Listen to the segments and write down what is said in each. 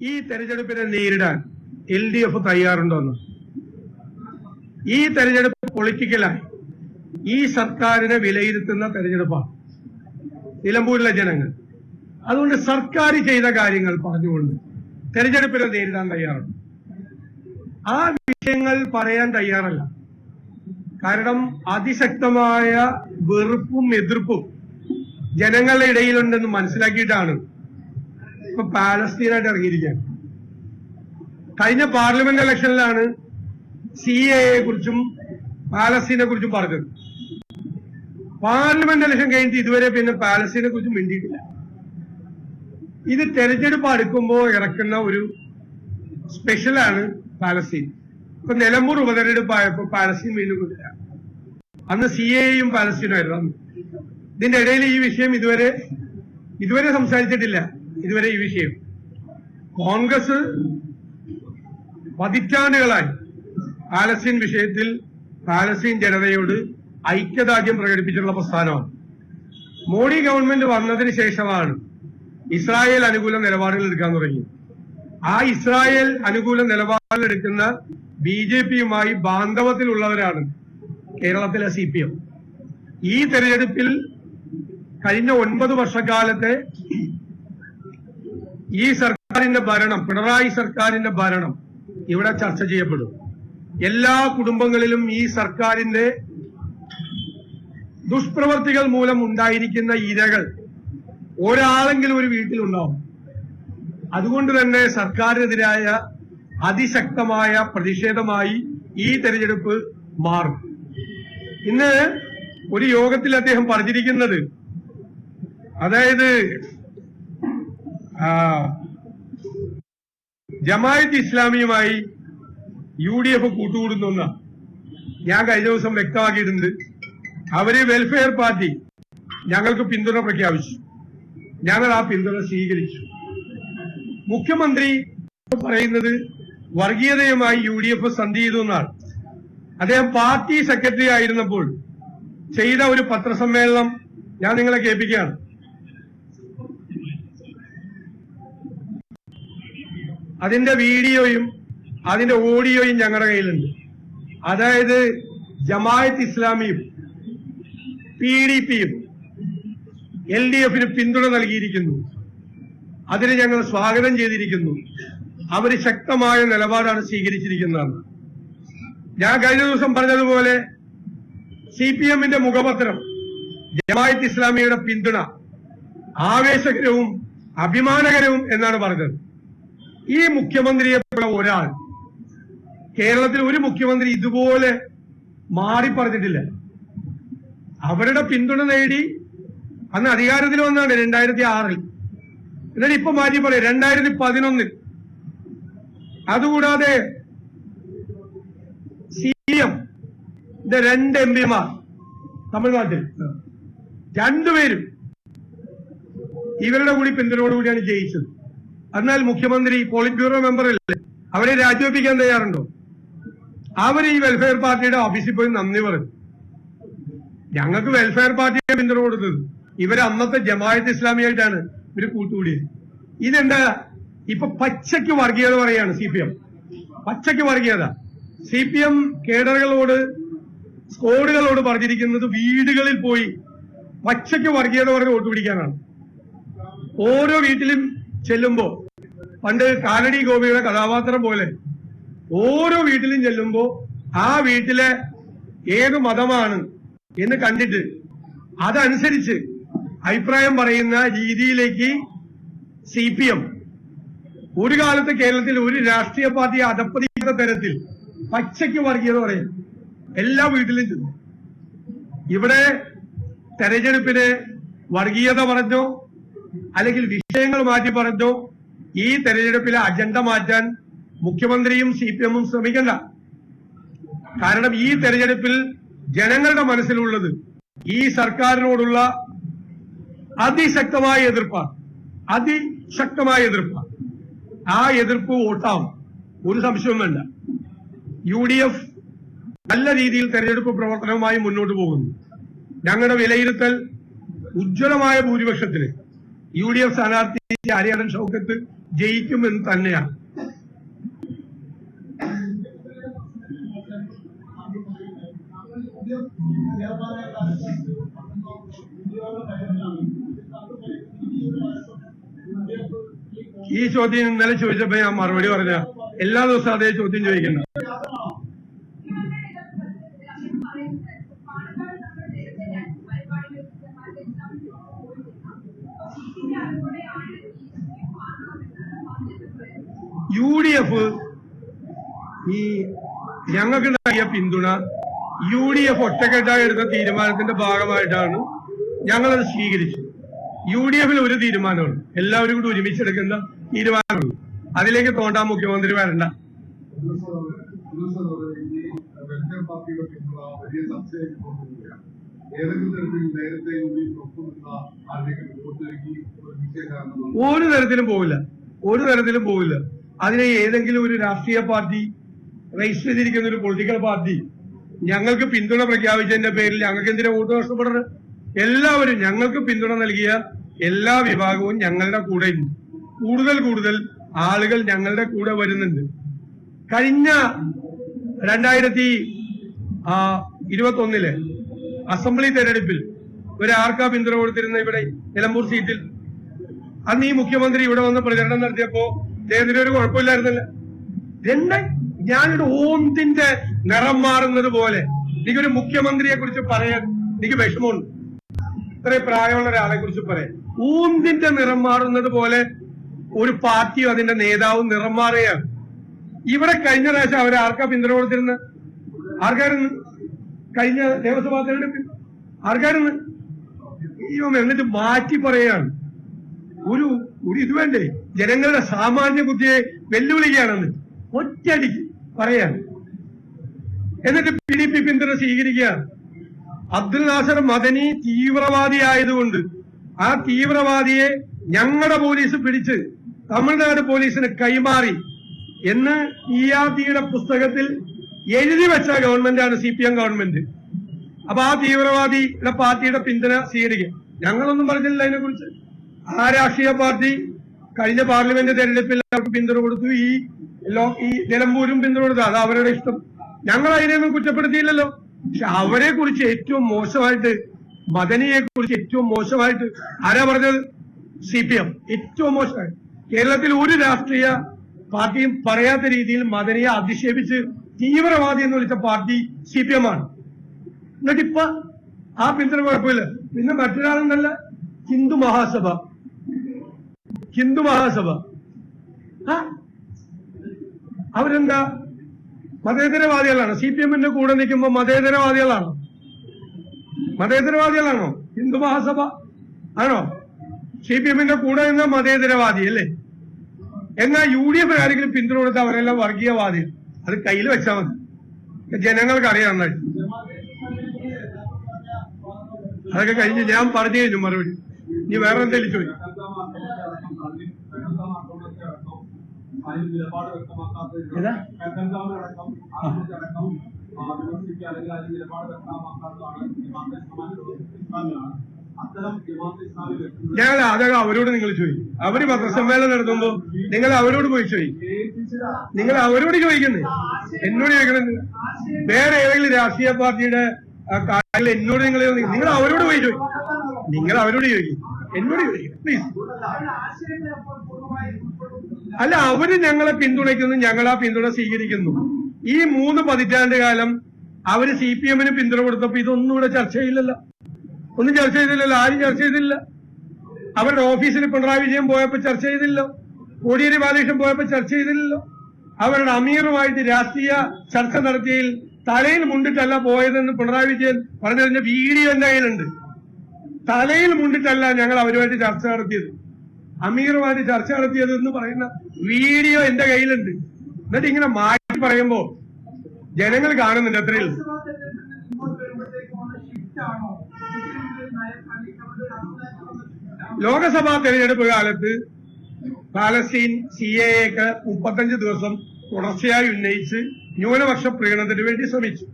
ഈ തെരഞ്ഞെടുപ്പിനെ നേരിടാൻ എൽ ഡി എഫ് തയ്യാറുണ്ടോന്ന്? ഈ തെരഞ്ഞെടുപ്പ് പൊളിറ്റിക്കലായി ഈ സർക്കാരിനെ വിലയിരുത്തുന്ന തെരഞ്ഞെടുപ്പാണ് നിലമ്പൂരിലെ ജനങ്ങൾ. അതുകൊണ്ട് സർക്കാർ ചെയ്ത കാര്യങ്ങൾ പറഞ്ഞുകൊണ്ട് തെരഞ്ഞെടുപ്പിനെ നേരിടാൻ തയ്യാറുണ്ട്. ആ വിഷയങ്ങൾ പറയാൻ തയ്യാറല്ല. കാരണം അതിശക്തമായ വെറുപ്പും എതിർപ്പും ജനങ്ങളുടെ ഇടയിലുണ്ടെന്ന് മനസ്സിലാക്കിയിട്ടാണ് ഇപ്പൊ പാലസ്തീനായിട്ട് ഇറങ്ങിയിരിക്കുകയാണ്. കഴിഞ്ഞ പാർലമെന്റ് ഇലക്ഷനിലാണ് സി എ കുറിച്ചും പാലസ്തീനെ കുറിച്ചും പറഞ്ഞത്. പാർലമെന്റ് ഇലക്ഷൻ കഴിഞ്ഞിട്ട് ഇതുവരെ പിന്നെ പാലസ്തീനെ കുറിച്ച് മിണ്ടിയിട്ടില്ല. ഇത് തെരഞ്ഞെടുപ്പ് അടുക്കുമ്പോൾ ഇറക്കുന്ന ഒരു സ്പെഷ്യലാണ് പാലസ്തീൻ. ഇപ്പൊ നിലമ്പൂർ ഉപതെരഞ്ഞെടുപ്പായപ്പോ പാലസ്തീൻ വീണ്ടും കൊണ്ടില്ല അന്ന് സി എയും പാലസ്തീനായിരുന്നു ആയിരുന്നു ഇതിന്റെ ഇടയിൽ ഈ വിഷയം ഇതുവരെ ഇതുവരെ സംസാരിച്ചിട്ടില്ല. ഇതുവരെ ഈ വിഷയം. കോൺഗ്രസ് പതിറ്റാണ്ടുകളായി പാലസ്തീൻ വിഷയത്തിൽ പാലസ്തീൻ ജനതയോട് ഐക്യദാർഢ്യം പ്രകടിപ്പിച്ചിട്ടുള്ള പ്രസ്ഥാനമാണ്. മോഡി ഗവൺമെന്റ് വന്നതിന് ശേഷമാണ് ഇസ്രായേൽ അനുകൂല നിലപാടുകൾ എടുക്കാൻ തുടങ്ങി. ആ ഇസ്രായേൽ അനുകൂല നിലപാടുകൾ എടുക്കുന്ന ബി ജെ പിയുമായി ബാന്ധവത്തിലുള്ളവരാണ് കേരളത്തിലെ സി പി എം. ഈ തെരഞ്ഞെടുപ്പിൽ കഴിഞ്ഞ ഒൻപത് വർഷക്കാലത്തെ ഈ സർക്കാരിന്റെ ഭരണം പിണറായി സർക്കാരിന്റെ ഭരണം ഇവിടെ ചർച്ച ചെയ്യപ്പെടും. എല്ലാ കുടുംബങ്ങളിലും ഈ സർക്കാരിന്റെ ദുഷ്പ്രവർത്തികൾ മൂലം ഉണ്ടായിരിക്കുന്ന ഇരകൾ ഒരാളെങ്കിലും ഒരു വീട്ടിലുണ്ടാവും. അതുകൊണ്ട് തന്നെ സർക്കാരിനെതിരായ അതിശക്തമായ പ്രതിഷേധമായി ഈ തെരഞ്ഞെടുപ്പ് മാറും. ഇന്ന് ഒരു യോഗത്തിൽ അദ്ദേഹം പറഞ്ഞിരിക്കുന്നത് അതായത് ജമായത്ത് ഇസ്ലാമിയുമായി യു ഡി എഫ് കൂട്ടുകൂടുന്ന ഞാൻ കഴിഞ്ഞ ദിവസം വ്യക്തമാക്കിയിട്ടുണ്ട്. അവർ വെൽഫെയർ പാർട്ടി ഞങ്ങൾക്ക് പിന്തുണ പ്രഖ്യാപിച്ചു. ഞങ്ങൾ ആ പിന്തുണ സ്വീകരിച്ചു. മുഖ്യമന്ത്രി പറയുന്നത് വർഗീയതയുമായി യു ഡി എഫ് സന്ധി ചെയ്തു എന്നാണ്. അദ്ദേഹം പാർട്ടി സെക്രട്ടറി ആയിരുന്നപ്പോൾ ചെയ്ത ഒരു പത്രസമ്മേളനം ഞാൻ നിങ്ങളെ കേൾപ്പിക്കുകയാണ്. അതിന്റെ വീഡിയോയും അതിന്റെ ഓഡിയോയും ഞങ്ങളുടെ കയ്യിലുണ്ട്. അതായത് ജമായത്ത് ഇസ്ലാമിയും പി ഡി പിയും എൽ ഡി എഫിന് പിന്തുണ നൽകിയിരിക്കുന്നു. അതിന് ഞങ്ങൾ സ്വാഗതം ചെയ്തിരിക്കുന്നു. അവർ ശക്തമായ നിലപാടാണ് സ്വീകരിച്ചിരിക്കുന്നതെന്ന്. ഞാൻ കഴിഞ്ഞ ദിവസം പറഞ്ഞതുപോലെ സി പി എമ്മിന്റെ മുഖപത്രം ജമായത്ത് ഇസ്ലാമിയുടെ പിന്തുണ ആവേശകരവും അഭിമാനകരവും എന്നാണ് പറഞ്ഞത്. ഈ മുഖ്യമന്ത്രിയെ ഒരാൾ കേരളത്തിൽ ഒരു മുഖ്യമന്ത്രി ഇതുപോലെ മാറി പറഞ്ഞിട്ടില്ല. അവരുടെ പിന്തുണ നേടി അന്ന് അധികാരത്തിൽ വന്നാണ് രണ്ടായിരത്തി ആറിൽ എന്നിട്ട് ഇപ്പൊ മാറ്റി പറയും രണ്ടായിരത്തി പതിനൊന്നിൽ അതുകൂടാതെ സി എം രണ്ട് എം പിമാർ തമിഴ്നാട്ടിൽ. രണ്ടുപേരും ഇവരുടെ കൂടി പിന്തുണയോടുകൂടിയാണ് ജയിച്ചത്. എന്നാൽ മുഖ്യമന്ത്രി പോളിറ്റ് ബ്യൂറോ മെമ്പറല്ലേ അവരെ രാജിവെപ്പിക്കാൻ തയ്യാറുണ്ടോ? അവർ ഈ വെൽഫെയർ പാർട്ടിയുടെ ഓഫീസിൽ പോയി നന്ദി പറഞ്ഞു ഞങ്ങൾക്ക് വെൽഫെയർ പാർട്ടിയെ പിന്തുണ കൊടുത്തത് ഇവർ അന്നത്തെ ജമായത്ത് ഇസ്ലാമിയായിട്ടാണ് ഇവർ കൂട്ടുകൂടിയത്. ഇതെന്താ? ഇപ്പൊ പച്ചയ്ക്ക് വർഗീയത പറയാണ് സി പി എം പച്ചയ്ക്ക് വർഗീയത. സി പി എം കേഡറുകളോട് സ്കോഡുകളോട് പറഞ്ഞിരിക്കുന്നത് വീടുകളിൽ പോയി പച്ചയ്ക്ക് വർഗീയത പറഞ്ഞ് വോട്ട് പിടിക്കാനാണ്. ഓരോ വീട്ടിലും ചെല്ലുമ്പോ പണ്ട് കാലടി ഗോപിയുടെ കഥാപാത്രം പോലെ ഓരോ വീട്ടിലും ചെല്ലുമ്പോ ആ വീട്ടിലെ ഏത് മതമാണ് എന്ന് കണ്ടിട്ട് അതനുസരിച്ച് അഭിപ്രായം പറയുന്ന രീതിയിലേക്ക് സി പി എം ഒരു കാലത്ത് കേരളത്തിൽ ഒരു രാഷ്ട്രീയ പാർട്ടി അധപ്പതിക്കുന്ന തരത്തിൽ പച്ചയ്ക്ക് വർഗീയത പറയും എല്ലാ വീട്ടിലും ചെന്നു ഇവിടെ തെരഞ്ഞെടുപ്പിന് വർഗീയത പറഞ്ഞോ അല്ലെങ്കിൽ വിഷയങ്ങൾ മാറ്റി പറഞ്ഞോ ഈ തെരഞ്ഞെടുപ്പിലെ അജണ്ട മാറ്റാൻ മുഖ്യമന്ത്രിയും സി പി എമ്മും ശ്രമിക്കണ്ട. കാരണം ഈ തെരഞ്ഞെടുപ്പിൽ ജനങ്ങളുടെ മനസ്സിലുള്ളത് ഈ സർക്കാരിനോടുള്ള അതിശക്തമായ എതിർപ്പാണ്. അതിശക്തമായ എതിർപ്പാണ്. ആ എതിർപ്പ് വോട്ടാവും. ഒരു സംശയവും വേണ്ട. യു ഡി എഫ് നല്ല രീതിയിൽ തെരഞ്ഞെടുപ്പ് പ്രവർത്തനവുമായി മുന്നോട്ട് പോകുന്നു. ഞങ്ങളുടെ വിലയിരുത്തൽ ഉജ്ജ്വലമായ ഭൂരിപക്ഷത്തിന് യു ഡി എഫ് സ്ഥാനാർത്ഥി ആര്യാടൻ ഷൗക്കത്ത് ജയിക്കുമെന്ന് തന്നെയാണ് ഈ ചോദ്യം ഇന്നലെ ചോദിച്ചപ്പോ ഞാൻ മറുപടി പറഞ്ഞ എല്ലാ ദിവസവും അതേ ചോദ്യം ചോദിക്കണ്ട ഡി എഫ് ഈ ഞങ്ങൾക്കുണ്ടാക്കിയ പിന്തുണ യു ഡി എഫ് ഒറ്റക്കെട്ടായി എടുത്ത തീരുമാനത്തിന്റെ ഭാഗമായിട്ടാണ് ഞങ്ങളത് സ്വീകരിച്ചു യു ഡി എഫിൽ ഒരു തീരുമാനമുണ്ട് എല്ലാവരും കൂടി ഒരുമിച്ചെടുക്കുന്ന തീരുമാനമുണ്ട് അതിലേക്ക് തോണ്ട മുഖ്യമന്ത്രി വരണ്ട. ഒരു തരത്തിലും പോവില്ല. ഒരു തരത്തിലും പോവില്ല. അതിനെ ഏതെങ്കിലും ഒരു രാഷ്ട്രീയ പാർട്ടി രജിസ്റ്റർ ചെയ്തിരിക്കുന്ന ഒരു പൊളിറ്റിക്കൽ പാർട്ടി ഞങ്ങൾക്ക് പിന്തുണ പ്രഖ്യാപിച്ചതിന്റെ പേരിൽ ഞങ്ങൾക്ക് എന്തിനാ വോട്ട് നഷ്ടപ്പെടുന്നത് എല്ലാവരും ഞങ്ങൾക്ക് പിന്തുണ നൽകിയ എല്ലാ വിഭാഗവും ഞങ്ങളുടെ കൂടെ ഉണ്ട്. കൂടുതൽ കൂടുതൽ ആളുകൾ ഞങ്ങളുടെ കൂടെ വരുന്നുണ്ട്. കഴിഞ്ഞ രണ്ടായിരത്തി ഇരുപത്തി ഒന്നിൽ അസംബ്ലി തെരഞ്ഞെടുപ്പിൽ ഒരു ആർക്കാ പിന്തുണ കൊടുത്തിരുന്ന ഇവിടെ നിലമ്പൂർ സീറ്റിൽ അന്ന് ഈ മുഖ്യമന്ത്രി ഇവിടെ വന്ന് പ്രചരണം നടത്തിയപ്പോ ജയതിന് ഒരു കുഴപ്പമില്ലായിരുന്നില്ല. രണ്ട് ഞാനൊരു ഓന്തിന്റെ നിറം മാറുന്നത് പോലെ എനിക്കൊരു മുഖ്യമന്ത്രിയെ കുറിച്ച് പറയാൻ എനിക്ക് വിഷമമുണ്ട്. ഇത്രയും പ്രായമുള്ള ഒരാളെ കുറിച്ച് പറയാം ഊന്തിന്റെ നിറം മാറുന്നത് പോലെ ഒരു പാർട്ടിയും അതിന്റെ നേതാവും നിറം മാറുകയാണ്. ഇവിടെ കഴിഞ്ഞ പ്രാവശ്യം അവർ ആർക്കാ പിന്തുണ കൊടുത്തിരുന്നത് ആർക്കായിരുന്നു? കഴിഞ്ഞ നിയമസഭാ തെരഞ്ഞെടുപ്പിൽ. ആർക്കായിരുന്നു? അയ്യോ എന്നിട്ട് മാറ്റി പറയുകയാണ്. ഒരു ഒരു ഇത് വേണ്ടേ? ജനങ്ങളുടെ സാമാന്യ ബുദ്ധിയെ വെല്ലുവിളിക്കുകയാണെന്ന് ഒറ്റയടിക്ക് പറയാണ് എന്നിട്ട് പി ഡി പി പിന്തുണ സ്വീകരിക്കുക. അബ്ദുൽ നാസർ മദനി തീവ്രവാദി ആയതുകൊണ്ട് ആ തീവ്രവാദിയെ ഞങ്ങളുടെ പോലീസ് പിടിച്ച് തമിഴ്നാട് പോലീസിന് കൈമാറി എന്ന് ഇ ആർ ടിയുടെ പുസ്തകത്തിൽ എഴുതി വെച്ച ഗവൺമെന്റാണ് സി പി എം ഗവൺമെന്റ്. അപ്പൊ ആ തീവ്രവാദിയുടെ പാർട്ടിയുടെ പിന്തുണ സ്വീകരിക്കുക. ഞങ്ങളൊന്നും പറഞ്ഞില്ല അതിനെക്കുറിച്ച്. ആ രാഷ്ട്രീയ പാർട്ടി കഴിഞ്ഞ പാർലമെന്റ് തെരഞ്ഞെടുപ്പിൽ അവർക്ക് പിന്തുണ കൊടുത്തു. ഈ ഈ നിലമ്പൂരും പിന്തുണ കൊടുത്തു. അത് അവരുടെ ഇഷ്ടം. ഞങ്ങൾ അതിനെയൊന്നും കുറ്റപ്പെടുത്തിയില്ലല്ലോ. പക്ഷെ അവരെ കുറിച്ച് ഏറ്റവും മോശമായിട്ട് മദനിയെ കുറിച്ച് ഏറ്റവും മോശമായിട്ട് ആരാ പറഞ്ഞത്? C P M. ഏറ്റവും മോശമായിട്ട്. കേരളത്തിൽ ഒരു രാഷ്ട്രീയ പാർട്ടിയും പറയാത്ത രീതിയിൽ മദനിയെ അധിക്ഷേപിച്ച് തീവ്രവാദി എന്ന് വിളിച്ച പാർട്ടി സി പി എം ആണ്. എന്നിട്ട് ഇപ്പൊ ആ പിന്തുണ കുഴപ്പമില്ല. പിന്നെ മറ്റൊരാളെന്നല്ല ഹിന്ദു മഹാസഭ. ഹിന്ദു മഹാസഭ. അവരെന്താ? മതേതരവാദികളാണ്. സി പി എമ്മിന്റെ കൂടെ നിൽക്കുമ്പോ മതേതരവാദികളാണ്? മതേതരവാദികളാണോ? ഹിന്ദു മഹാസഭ ആണോ? സി പി എമ്മിന്റെ കൂടെ നിന്ന മതേതരവാദി അല്ലേ? എന്നാ യു ഡി എഫ് ആരെങ്കിലും പിന്തുണ കൊടുത്ത അവരെല്ലാം വർഗീയവാദികൾ അത് കയ്യിൽ വെച്ചാൽ മതി. ജനങ്ങൾക്ക് അറിയാം അതൊക്കെ കഴിഞ്ഞ് ഞാൻ പറഞ്ഞു കഴിഞ്ഞു മറുപടി. ഇനി വേറെ എന്തെങ്കിലും ചോദിക്കും. ഞങ്ങൾ അതൊക്കെ അവരോട് നിങ്ങൾ ചോദിക്കും. അവർ പത്രസമ്മേളനം നടത്തുമ്പോ നിങ്ങൾ അവരോട് പോയി ചോദിക്കും. നിങ്ങൾ അവരോട് ചോദിക്കുന്നത് എന്നോട് ചോദിക്കുന്നത് വേറെ ഏതെങ്കിലും രാഷ്ട്രീയ പാർട്ടിയുടെ കാര്യങ്ങൾ എന്നോട് നിങ്ങൾ. നിങ്ങൾ അവരോട് പോയി ചോദിക്കും. നിങ്ങൾ അവരോട് ചോദിക്കും. എന്നോട് ചോദിക്കും. പ്ലീസ് അല്ല അവർ ഞങ്ങളെ പിന്തുണയ്ക്കുന്നു ഞങ്ങൾ ആ പിന്തുണ സ്വീകരിക്കുന്നു. ഈ മൂന്ന് പതിറ്റാണ്ട് കാലം അവർ സി പി എമ്മിന് പിന്തുണ കൊടുത്തപ്പോ ഇതൊന്നും ഇവിടെ ചർച്ച ചെയ്യില്ലല്ലോ. ഒന്നും ചർച്ച ചെയ്തില്ലല്ലോ ആരും ചർച്ച ചെയ്തില്ല. അവരുടെ ഓഫീസിൽ പിണറായി വിജയൻ പോയപ്പോ ചർച്ച ചെയ്തില്ലോ കോടിയേരി ബാലകൃഷ്ണൻ പോയപ്പോ ചർച്ച ചെയ്തില്ലല്ലോ. അവരുടെ അമീറുമായിട്ട് രാഷ്ട്രീയ ചർച്ച നടത്തിയതിൽ തലയിൽ മുണ്ടിട്ടല്ല പോയതെന്ന് പിണറായി വിജയൻ പറഞ്ഞതിന്റെ വീഡിയോ എന്റെ കയ്യിലുണ്ട്. തലയിൽ മുണ്ടിട്ടല്ല ഞങ്ങൾ അവരുമായിട്ട് ചർച്ച നടത്തിയത്. അമീറുമായിട്ട് ചർച്ച നടത്തിയത് എന്ന് പറയുന്ന വീഡിയോ എന്റെ കയ്യിലുണ്ട്. എന്നിട്ട് ഇങ്ങനെ മാറ്റി പറയുമ്പോ ജനങ്ങൾ കാണുന്നുണ്ട് അത്രയിൽ ലോകസഭാ തെരഞ്ഞെടുപ്പ് കാലത്ത് പാലസ്തീൻ സി എ ഒക്കെ മുപ്പത്തഞ്ച് ദിവസം തുടർച്ചയായി ഉന്നയിച്ച് ന്യൂനപക്ഷ പ്രീണനത്തിന് വേണ്ടി ശ്രമിച്ചു.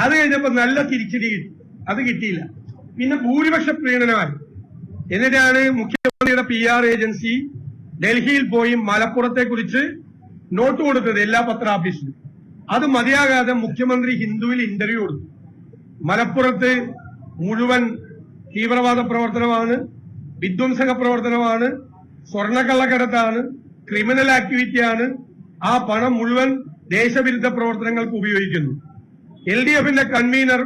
അത് കഴിഞ്ഞപ്പോ നല്ല തിരിച്ചടി കിട്ടി. അത് കിട്ടിയില്ല. പിന്നെ ഭൂരിപക്ഷ പ്രീണനമായി. എന്നിട്ടാണ് മുഖ്യമന്ത്രിയുടെ പി ആർ ഏജൻസി ഡൽഹിയിൽ പോയി മലപ്പുറത്തെ കുറിച്ച് നോട്ട് കൊടുത്തത് എല്ലാ പത്ര ഓഫീസിലും അത് മതിയാകാതെ മുഖ്യമന്ത്രി ഹിന്ദുവിൽ ഇന്റർവ്യൂ കൊടുത്തു. മലപ്പുറത്ത് മുഴുവൻ തീവ്രവാദ പ്രവർത്തനമാണ് വിധ്വംസക പ്രവർത്തനമാണ് സ്വർണക്കള്ളക്കടത്താണ് ക്രിമിനൽ ആക്ടിവിറ്റിയാണ് ആ പണം മുഴുവൻ ദേശവിരുദ്ധ പ്രവർത്തനങ്ങൾക്ക് ഉപയോഗിക്കുന്നു. എൽ ഡി എഫിന്റെ കൺവീനർ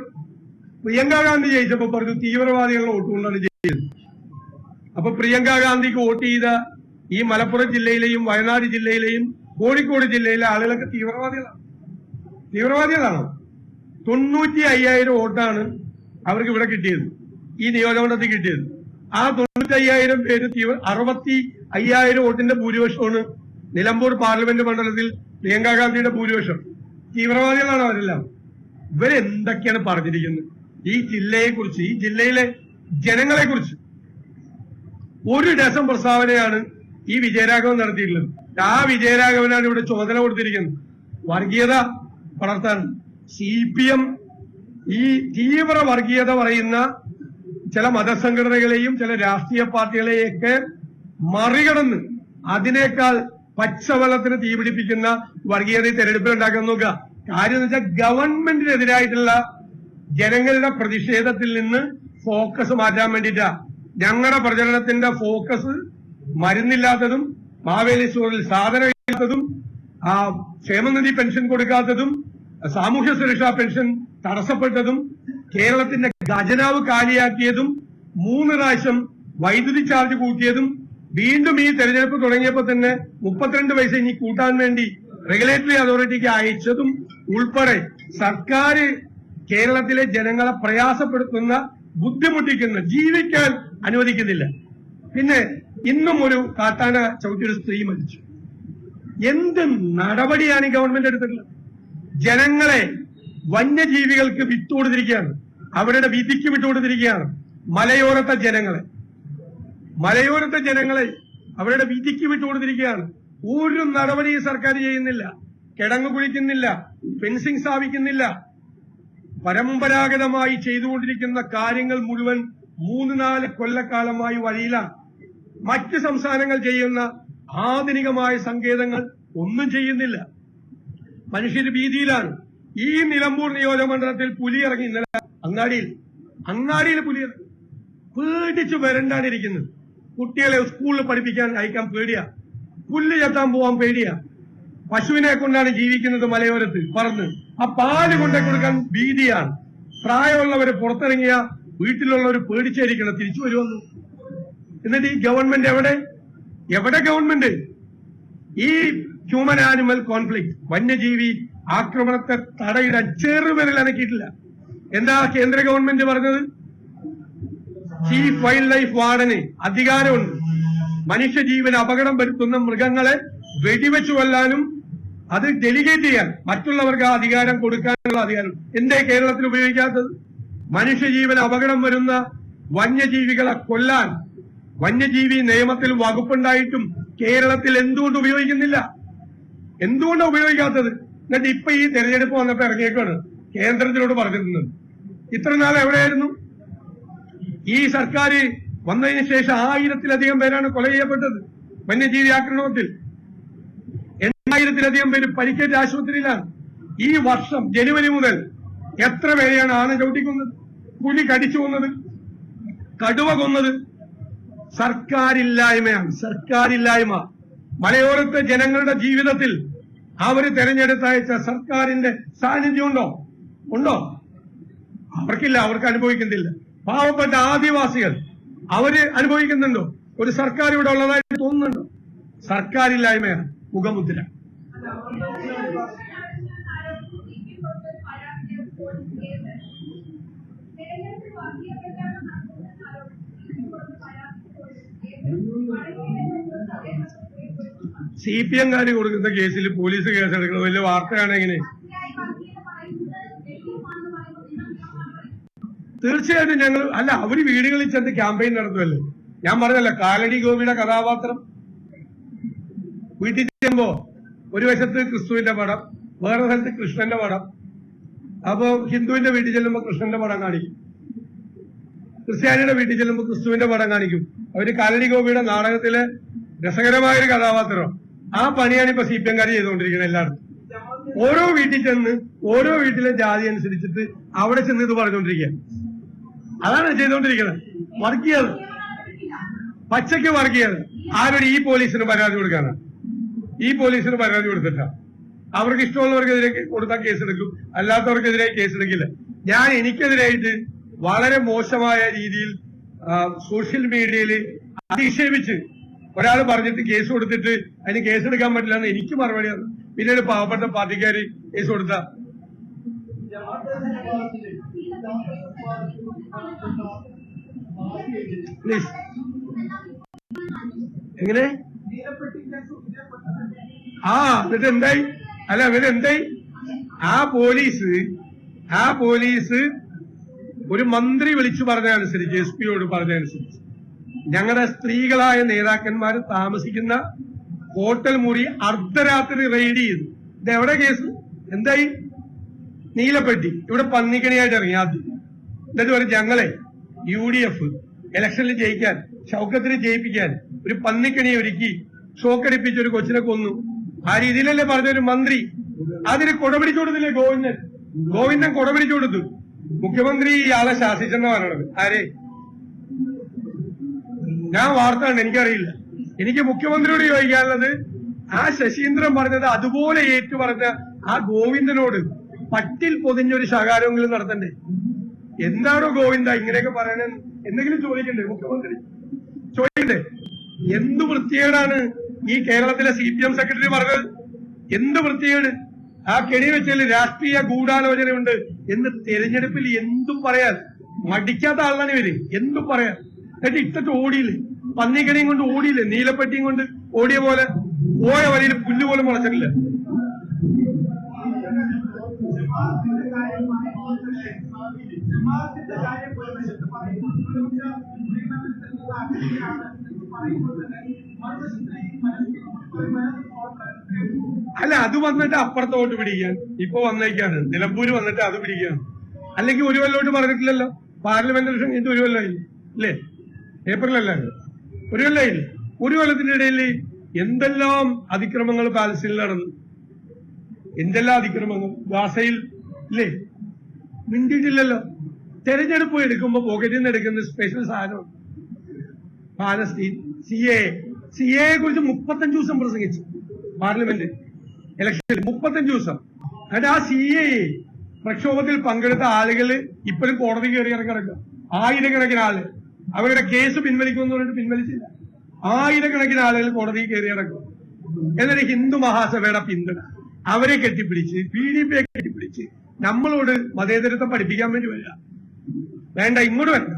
പ്രിയങ്ക ഗാന്ധി ജയിച്ചപ്പോ പറഞ്ഞു തീവ്രവാദികളുടെ വോട്ടുകൊണ്ടാണ് ജയിച്ചത് അപ്പൊ പ്രിയങ്ക ഗാന്ധിക്ക് വോട്ട് ചെയ്ത ഈ മലപ്പുറം ജില്ലയിലെയും വയനാട് ജില്ലയിലെയും കോഴിക്കോട് ജില്ലയിലെ ആളുകളൊക്കെ തീവ്രവാദികളാണ്. തീവ്രവാദികളാണോ? തൊണ്ണൂറ്റി അയ്യായിരം വോട്ടാണ് അവർക്ക് ഇവിടെ കിട്ടിയത്. ഈ നിയോജകമണ്ഡലത്തിൽ കിട്ടിയത്. ആ തൊണ്ണൂറ്റി അയ്യായിരം പേര് തീവ്ര അറുപത്തി അയ്യായിരം വോട്ടിന്റെ ഭൂരിപക്ഷമാണ് നിലമ്പൂർ പാർലമെന്റ് മണ്ഡലത്തിൽ പ്രിയങ്ക ഗാന്ധിയുടെ ഭൂരിപക്ഷം. തീവ്രവാദികളാണ് അവരെല്ലാം. ഇവരെന്തൊക്കെയാണ് പറഞ്ഞിരിക്കുന്നത്? ഈ ജില്ലയെ കുറിച്ച് ഈ ജില്ലയിലെ ജനങ്ങളെ കുറിച്ച് ഒരു ഡസൻ പ്രസ്താവനയാണ് ഈ വിജയരാഘവൻ നടത്തിയിട്ടുള്ളത്. ആ വിജയരാഘവനാണ് ഇവിടെ ചുമതല കൊടുത്തിരിക്കുന്നത്. വർഗീയത വളർത്താൻ സി പി എം ഈ തീവ്ര വർഗീയത പറയുന്ന ചില മതസംഘടനകളെയും ചില രാഷ്ട്രീയ പാർട്ടികളെയൊക്കെ മറികടന്ന് അതിനേക്കാൾ പച്ചവെള്ളത്തിന് തീപിടിപ്പിക്കുന്ന വർഗീയത തെരഞ്ഞെടുപ്പിൽ ഉണ്ടാക്കാൻ നോക്കുക. കാര്യം എന്ന് വെച്ചാൽ ഗവൺമെന്റിനെതിരായിട്ടുള്ള ജനങ്ങളുടെ പ്രതിഷേധത്തിൽ നിന്ന് ഫോക്കസ് മാറ്റാൻ വേണ്ടിയിട്ടാ. ഞങ്ങളുടെ പ്രചരണത്തിന്റെ ഫോക്കസ് മരുന്നില്ലാത്തതും മാവേലി സ്റ്റോറിൽ സാധനമില്ലാത്തതും ആ ക്ഷേമനിധി പെൻഷൻ കൊടുക്കാത്തതും സാമൂഹ്യ സുരക്ഷാ പെൻഷൻ തടസ്സപ്പെട്ടതും കേരളത്തിന്റെ ഖജനാവ് കാലിയാക്കിയതും മൂന്ന് പ്രാവശ്യം വൈദ്യുതി ചാർജ് കൂട്ടിയതും വീണ്ടും ഈ തെരഞ്ഞെടുപ്പ് തുടങ്ങിയപ്പോൾ തന്നെ മുപ്പത്തിരണ്ട് പൈസ ഇനി കൂട്ടാൻ വേണ്ടി റെഗുലേറ്ററി അതോറിറ്റിക്ക് അയച്ചതും ഉൾപ്പെടെ സർക്കാർ കേരളത്തിലെ ജനങ്ങളെ പ്രയാസപ്പെടുത്തുന്ന ബുദ്ധിമുട്ടിക്കുന്ന ജീവിക്കാൻ അനുവദിക്കുന്നില്ല. പിന്നെ ഇന്നും ഒരു കാട്ടാന ചവിട്ടിയൊരു സ്ത്രീ മരിച്ചു. എന്ത് നടപടിയാണ് ഈ ഗവൺമെന്റ് എടുത്തിട്ടുള്ളത്? ജനങ്ങളെ വന്യജീവികൾക്ക് വിട്ടുകൊടുത്തിരിക്കുകയാണ്. അവരുടെ വിധിക്ക് വിട്ടുകൊടുത്തിരിക്കുകയാണ്. മലയോരത്തെ ജനങ്ങളെ. മലയോരത്തെ ജനങ്ങളെ അവരുടെ വിധിക്ക് വിട്ടുകൊടുത്തിരിക്കുകയാണ്. ഒരു നടപടി സർക്കാർ ചെയ്യുന്നില്ല. കിടങ്ങ് കുഴിക്കുന്നില്ല. ഫെൻസിംഗ് സ്ഥാപിക്കുന്നില്ല. പരമ്പരാഗതമായി ചെയ്തുകൊണ്ടിരിക്കുന്ന കാര്യങ്ങൾ മുഴുവൻ മൂന്ന് നാല് കൊല്ലക്കാലമായി വഴിയിലാണ്. മറ്റ് സംസ്ഥാനങ്ങൾ ചെയ്യുന്ന ആധുനികമായ സങ്കേതങ്ങൾ ഒന്നും ചെയ്യുന്നില്ല. മനുഷ്യർ ഭീതിയിലാണ്. ഈ നിലമ്പൂർ നിയോജകമണ്ഡലത്തിൽ പുലി ഇറങ്ങി ഇന്നലെ അങ്ങാടിയിൽ. അങ്ങാടിയിൽ പുലി ഇറങ്ങി പേടിച്ചു വരണ്ടാണ് ഇരിക്കുന്നത് കുട്ടികളെ സ്കൂളിൽ പഠിപ്പിക്കാൻ അയക്കാൻ പേടിയാ. പുല്ല് ചെത്താൻ പോവാൻ പേടിയാ. പശുവിനെ കൊണ്ടാണ് ജീവിക്കുന്നത് മലയോരത്ത് പറന്ന്. ആ പാൽ കൊണ്ടേ കൊടുക്കാൻ ഭീതിയാണ്. പ്രായമുള്ളവര് പുറത്തിറങ്ങിയ വീട്ടിലുള്ളവർ പേടിച്ചായിരിക്കണം തിരിച്ചു വരുമെന്ന്. എന്നിട്ട് ഈ ഗവൺമെന്റ് എവിടെ? എവിടെ ഗവൺമെന്റ്? ഈ ഹ്യൂമൻ ആനിമൽ കോൺഫ്ലിക്ട് വന്യജീവി ആക്രമണത്തെ തടയിടാൻ ചെറുവിരൽ അനക്കിയിട്ടില്ല. എന്താ കേന്ദ്ര ഗവൺമെന്റ് പറഞ്ഞത്? ചീഫ് വൈൽഡ് ലൈഫ് വാർഡന് അധികാരമുണ്ട്. മനുഷ്യജീവന് അപകടം വരുത്തുന്ന മൃഗങ്ങളെ വെടിവെച്ചു കൊല്ലാനും അത് ഡെലിഗേറ്റ് ചെയ്യാൻ മറ്റുള്ളവർക്ക് ആ അധികാരം കൊടുക്കാനുള്ള അധികാരം എന്തേ കേരളത്തിൽ ഉപയോഗിക്കാത്തത്? മനുഷ്യജീവന് അപകടം വരുന്ന വന്യജീവികളെ കൊല്ലാൻ വന്യജീവി നിയമത്തിൽ വകുപ്പുണ്ടായിട്ടും കേരളത്തിൽ എന്തുകൊണ്ട് ഉപയോഗിക്കുന്നില്ല? എന്തുകൊണ്ടാണ് ഉപയോഗിക്കാത്തത്? എന്നിട്ട് ഇപ്പൊ ഈ തെരഞ്ഞെടുപ്പ് വന്നപ്പോ ഇറങ്ങിയേക്കാണ് കേന്ദ്രത്തിനോട് പറഞ്ഞിരുന്നത്. ഇത്ര നാൾ എവിടെയായിരുന്നു? ഈ സർക്കാർ വന്നതിന് ശേഷം ആയിരത്തിലധികം പേരാണ് കൊല ചെയ്യപ്പെട്ടത് വന്യജീവി ആക്രമണത്തിൽ. എണ്ണായിരത്തിലധികം പേര് പരിക്കേറ്റ ആശുപത്രിയിലാണ്. ഈ വർഷം ജനുവരി മുതൽ എത്ര പേരെയാണ് ആന ചവിട്ടിക്കൊന്നത്? പുലി കടിച്ചു കൊന്നത് കടുവ കൊന്നത് സർക്കാരില്ലായ്മയാണ് സർക്കാരില്ലായ്മ. മലയോരത്തെ ജനങ്ങളുടെ ജീവിതത്തിൽ അവർ തെരഞ്ഞെടുത്തയച്ച സർക്കാരിന്റെ സാന്നിധ്യം ഉണ്ടോ? ഉണ്ടോ അവർക്കില്ല അവർക്ക് അനുഭവിക്കുന്നില്ല പാവപ്പെട്ട ആദിവാസികൾ അവർ അനുഭവിക്കുന്നുണ്ടോ? ഒരു സർക്കാർ ഇവിടെ ഉള്ളതായിട്ട് തോന്നുന്നുണ്ടോ? സർക്കാരില്ലായ്മയാണ് മുഖമുദ്ര. സി പി എംകാര് കൊടുക്കുന്ന കേസിൽ പോലീസ് കേസെടുക്കുന്നത് വലിയ വാർത്തയാണ് എങ്ങനെ തീർച്ചയായിട്ടും ഞങ്ങൾ അല്ല അവർ വീടുകളിൽ ചെന്ന് ക്യാമ്പയിൻ നടത്തുമല്ലേ ഞാൻ പറഞ്ഞല്ലോ കാലടി ഗോപിയുടെ കഥാപാത്രം. വീട്ടിൽ ചെല്ലുമ്പോ ഒരു വശത്ത് ക്രിസ്തുവിന്റെ പടം വേറെ സ്ഥലത്ത് കൃഷ്ണന്റെ പടം. അപ്പോ ഹിന്ദുവിന്റെ വീട്ടിൽ ചെല്ലുമ്പോ കൃഷ്ണന്റെ പടം കാണിക്കും. ക്രിസ്ത്യാനിയുടെ വീട്ടിൽ ചെല്ലുമ്പോ ക്രിസ്തുവിന്റെ പടം കാണിക്കും. അവർ കാലടി ഗോപിയുടെ നാടകത്തിലെ രസകരമായ ഒരു കഥാപാത്രം. ആ പണിയാണ് ഇപ്പൊ സി പി എംകാർ ചെയ്തുകൊണ്ടിരിക്കുന്നത് എല്ലായിടത്തും. ഓരോ വീട്ടിൽ ചെന്ന് ഓരോ വീട്ടിലെ ജാതി അനുസരിച്ചിട്ട് അവിടെ ചെന്ന് ഇത് പറഞ്ഞുകൊണ്ടിരിക്കുക. അതാണ് ചെയ്തുകൊണ്ടിരിക്കുന്നത്. വർക്ക് ചെയ്യാതെ പച്ചയ്ക്ക് വർഗീയത ആരൊരു ഈ പോലീസിന് പരാതി കൊടുക്കാനാണ് ഈ പോലീസിന് പരാതി കൊടുത്തിട്ടാ. അവർക്ക് ഇഷ്ടമുള്ളവർക്കെതിരെ കൊടുത്താൽ കേസെടുക്കും. അല്ലാത്തവർക്കെതിരെ കേസെടുക്കില്ല. ഞാൻ എനിക്കെതിരായിട്ട് വളരെ മോശമായ രീതിയിൽ സോഷ്യൽ മീഡിയയിൽ അധിക്ഷേപിച്ച് ഒരാൾ പറഞ്ഞിട്ട് കേസ് കൊടുത്തിട്ട് അതിന് കേസെടുക്കാൻ പറ്റില്ല എന്ന് എനിക്ക് മറുപടിയാണ് പിന്നീട് പാവപ്പെട്ട പാർട്ടിക്കാര് കേസ് കൊടുത്ത. എങ്ങനെ? ആ എന്നിട്ട് എന്തായി? അല്ല ഇവർ എന്തായി ആ പോലീസ് ആ പോലീസ് ഒരു മന്ത്രി വിളിച്ചു പറഞ്ഞതനുസരിച്ച് എസ് പിയോട് പറഞ്ഞതനുസരിച്ച്. ഞങ്ങളുടെ സ്ത്രീകളായ നേതാക്കന്മാർ താമസിക്കുന്ന ഹോട്ടൽ മുറി അർദ്ധരാത്രി റെയ്ഡ് ചെയ്തു. ഇത് എവിടെ കേസ്? എന്തായി? നീലപ്പെട്ടി. ഇവിടെ പന്നിക്കണിയായിട്ട് ഇറങ്ങി ആദ്യം. എന്നിട്ട് പറയും ഞങ്ങളെ യു ഡി എഫ് ഇലക്ഷനിൽ ജയിക്കാൻ ഷൗക്കത്തിന് ജയിപ്പിക്കാൻ ഒരു പന്നിക്കണി ഒരുക്കി ഷോക്കടിപ്പിച്ച് ഒരു കൊച്ചിനെ കൊന്നു. ആ രീതിയിലല്ലേ പറഞ്ഞ ഒരു മന്ത്രി? അതിന് കൊടപിടിച്ചു കൊടുത്തില്ലേ ഗോവിന്ദൻ? ഗോവിന്ദൻ കൊടപിടിച്ചു കൊടുത്തു മുഖ്യമന്ത്രി ഇയാളെ ശാസിച്ചെന്ന പറയണത്. ആരെ? ഞാൻ വാർത്ത കണ്ട് എനിക്കറിയില്ല. എനിക്ക് മുഖ്യമന്ത്രിയോട് ചോദിക്കാനുള്ളത് ആ ശശീന്ദ്രൻ പറഞ്ഞത് അതുപോലെ ഏറ്റു പറഞ്ഞ ആ ഗോവിന്ദനോട് പട്ടിൽ പൊതിഞ്ഞൊരു ശകാരമെങ്കിലും നടത്തണ്ടേ? എന്താണോ ഗോവിന്ദ ഇങ്ങനെയൊക്കെ പറയണെന്ന് എന്തെങ്കിലും ചോദിക്കണ്ടേ മുഖ്യമന്ത്രി? ചോദിക്കണ്ടേ? എന്ത് വൃത്തികേടാണ് ഈ കേരളത്തിലെ സി പി എം സെക്രട്ടറി പറഞ്ഞത് എന്ത് വൃത്തികേട്? ആ കെണി വെച്ചാൽ രാഷ്ട്രീയ ഗൂഢാലോചനയുണ്ട് എന്ന് തെരഞ്ഞെടുപ്പിൽ എന്തും പറയാൻ മടിക്കാത്ത ആളാണ് ഇവർ. എന്തും പറയാൻ. എന്നിട്ട് ഇട്ടിട്ട് ഓടിയില്ലേ? പന്നിക്കണിയും കൊണ്ട് ഓടിയില്ലേ? നീലപ്പെട്ടിയും കൊണ്ട് ഓടിയ പോലെ പോയ വഴിയിൽ പുല്ല് പോലും മുളച്ചിട്ടില്ല. അല്ല അത് വന്നിട്ട് അപ്പുറത്തോട്ട് പിടിക്കാൻ ഇപ്പൊ വന്നേക്കാണ്. നിലമ്പൂര് വന്നിട്ട് അത് പിടിക്കുകയാണ് അല്ലെങ്കിൽ ഒരു കൊല്ലോട്ട് പറഞ്ഞിട്ടില്ലല്ലോ. പാർലമെന്റ് ഇലക്ഷൻ കഴിഞ്ഞിട്ട് ഒരു കൊല്ലമായി അല്ലേ ഏപ്രിലല്ലായിരുന്നു ഒരു കൊല്ലമായില്ലേ ഒരു കൊല്ലത്തിന്റെ ഇടയിൽ എന്തെല്ലാം അതിക്രമങ്ങൾ പാലസ്തീനിൽ നടന്നു? എന്തെല്ലാം അതിക്രമങ്ങൾ? ഗാസയിൽ അല്ലേ മിണ്ടിയിട്ടില്ലല്ലോ. തെരഞ്ഞെടുപ്പ് എടുക്കുമ്പോ പോക്കറ്റിൽ നിന്ന് എടുക്കുന്ന സ്പെഷ്യൽ സാധനം Palestine. C A C A കുറിച്ച് മുപ്പത്തഞ്ച് ദിവസം പ്രസംഗിച്ചു പാർലമെന്റ്. ഇലക്ഷനിൽ മുപ്പത്തഞ്ച് ദിവസം. എന്നിട്ട് ആ സി എ പ്രക്ഷോഭത്തിൽ പങ്കെടുത്ത ആളുകൾ ഇപ്പോഴും കോടതി കയറി ഇറങ്ങി കിടക്കുക ആയിരക്കണക്കിന് ആൾ. അവരുടെ കേസ് പിൻവലിക്കുമെന്ന് പറഞ്ഞിട്ട് പിൻവലിച്ചില്ല. ആയിരക്കണക്കിന് ആളുകൾ കോടതി കയറി ഇറക്കും എന്നിട്ട് ഹിന്ദു മഹാസഭയുടെ പിന്തുണ. അവരെ കെട്ടിപ്പിടിച്ച് പി ഡി പിയെ കെട്ടിപ്പിടിച്ച് നമ്മളോട് മതേതരത്വം പഠിപ്പിക്കാൻ വേണ്ടി വരിക. വേണ്ട ഇങ്ങോട്ട് വേണ്ട